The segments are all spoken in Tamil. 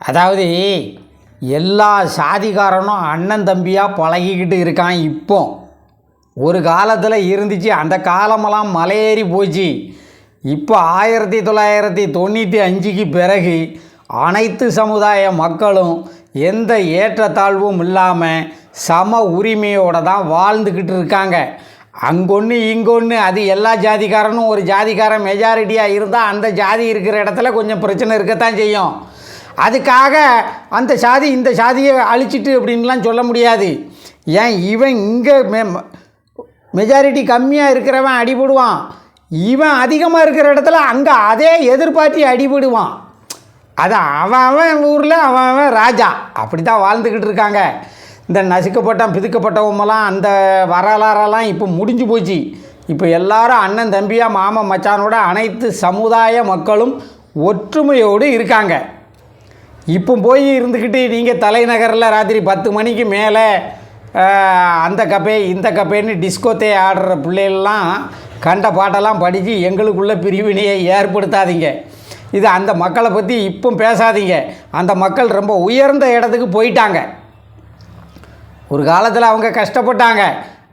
அதாவது எல்லா சாதிகாரனும் அண்ணன் தம்பியாக பழகிக்கிட்டு இருக்கான் இப்போ. ஒரு காலத்தில் இருந்துச்சு அந்த காலமெல்லாம் மலையேறி போச்சு. இப்போ ஆயிரத்தி தொள்ளாயிரத்தி தொண்ணூற்றி அஞ்சுக்கு பிறகு அனைத்து சமுதாய மக்களும் எந்த ஏற்றத்தாழ்வும் இல்லாமல் சம உரிமையோடு தான் வாழ்ந்துக்கிட்டு இருக்காங்க. அங்கொன்று இங்கொன்று அது எல்லா ஜாதிக்காரனும் ஒரு ஜாதிக்காரன் மெஜாரிட்டியாக இருந்தால் அந்த ஜாதி இருக்கிற இடத்துல கொஞ்சம் பிரச்சனை இருக்கத்தான் செய்யும். அதுக்காக அந்த சாதி இந்த சாதியை அழிச்சிட்டு அப்படின்லாம் சொல்ல முடியாது. ஏன்? இவன் இங்கே மெ மெஜாரிட்டி கம்மியாக இருக்கிறவன் அடிபடுவான். இவன் அதிகமாக இருக்கிற இடத்துல அங்கே அதே எதிர்பார்த்தி அடிபடுவான். அது அவன் அவன் ஊரில் அவன் அவன் ராஜா. அப்படி தான் வாழ்ந்துக்கிட்டு இருக்காங்க. இந்த நசுக்கப்பட்டான் பிதுக்கப்பட்டவமெல்லாம் அந்த வரலாறெல்லாம் இப்போ முடிஞ்சு போச்சு. இப்போ எல்லாரும் அண்ணன் தம்பியாக மாமன் மச்சானோட அனைத்து சமுதாய மக்களும் ஒற்றுமையோடு இருக்காங்க. இப்போ போய் இருந்துக்கிட்டு நீங்கள் தலைநகரில் ராத்திரி பத்து மணிக்கு மேலே அந்த கப்பே இந்த கப்பேன்னு டிஸ்கோத்தே ஆடுற பிள்ளைகள்லாம் கண்ட பாட்டெல்லாம் படித்து எங்களுக்குள்ள பிரிவினையை ஏற்படுத்தாதீங்க. இது அந்த மக்களை பற்றி இப்போ பேசாதீங்க. அந்த மக்கள் ரொம்ப உயர்ந்த இடத்துக்கு போயிட்டாங்க. ஒரு காலத்தில் அவங்க கஷ்டப்பட்டாங்க.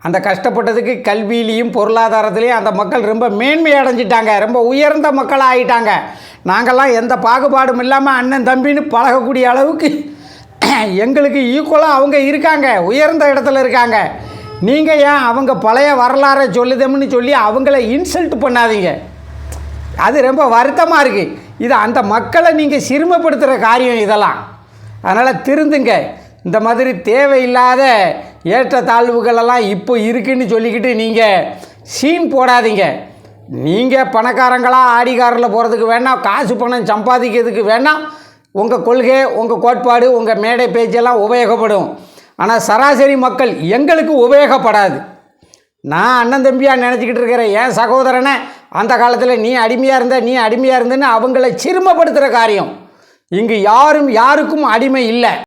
அந்த கஷ்டப்பட்டதுக்கு கல்வியிலையும் பொருளாதாரத்துலேயும் அந்த மக்கள் ரொம்ப மேன்மை அடைஞ்சிட்டாங்க. ரொம்ப உயர்ந்த மக்களாக ஆகிட்டாங்க நாங்கள்லாம் எந்த பாகுபாடும் இல்லாமல் அண்ணன் தம்பின்னு பழகக்கூடிய அளவுக்கு எங்களுக்கு ஈக்குவலாக அவங்க இருக்காங்க. உயர்ந்த இடத்துல இருக்காங்க. நீங்கள் ஏன் அவங்க பழைய வரலாறை சொல்லுதம்னு சொல்லி அவங்கள இன்சல்ட் பண்ணாதீங்க. அது ரொம்ப வருத்தமாக இருக்குது இது அந்த மக்களை நீங்கள் சிறுமப்படுத்துகிற காரியம் இதெல்லாம். அதனால் திருந்துங்க. இந்த மாதிரி தேவையில்லாத ஏற்றத்தாழ்வுகளெல்லாம் இப்போ இருக்குன்னு சொல்லிக்கிட்டு நீங்கள் சீன் போடாதீங்க. நீங்கள் பணக்காரங்களாக ஆடிக்காரில் போகிறதுக்கு வேணாம் காசு பணம் சம்பாதிக்கிறதுக்கு வேணாம் உங்கள் கொள்கை உங்கள் கோட்பாடு உங்கள் மேடை பேச்செல்லாம் உபயோகப்படும். ஆனால் சராசரி மக்கள் எங்களுக்கு உபயோகப்படாது. நான் அண்ணன் தம்பியாக நினச்சிக்கிட்டு இருக்கிறேன் என் சகோதரனை அந்த காலத்தில் நீ அடிமையாக இருந்த நீ அடிமையாக இருந்தன்னு அவங்கள சிறுமப்படுத்துகிற காரியம். இங்கு யாரும் யாருக்கும் அடிமை இல்லை.